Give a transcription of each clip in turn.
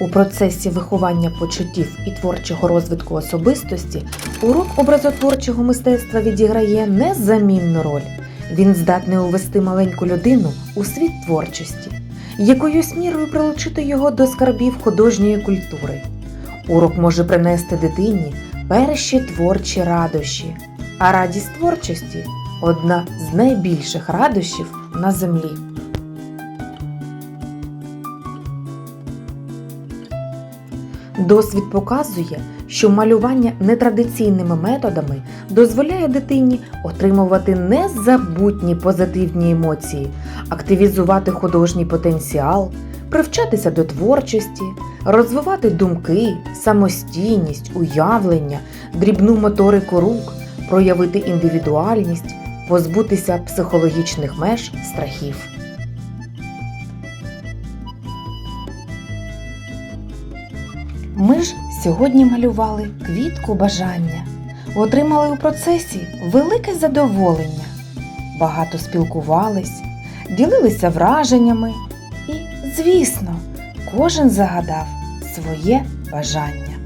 У процесі виховання почуттів і творчого розвитку особистості урок образотворчого мистецтва відіграє незамінну роль. Він здатний увести маленьку людину у світ творчості, якоюсь мірою прилучити його до скарбів художньої культури. Урок може принести дитині перші творчі радощі, а радість творчості одна з найбільших радощів на землі. Досвід показує, що малювання нетрадиційними методами дозволяє дитині отримувати незабутні позитивні емоції, активізувати художній потенціал, привчатися до творчості, розвивати думки, самостійність, уявлення, дрібну моторику рук, проявити індивідуальність, позбутися психологічних меж страхів. Ми ж сьогодні малювали квітку бажання, отримали у процесі велике задоволення, багато спілкувались, ділилися враженнями і, звісно, кожен загадав своє бажання.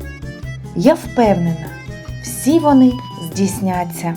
Я впевнена, всі вони здійсняться.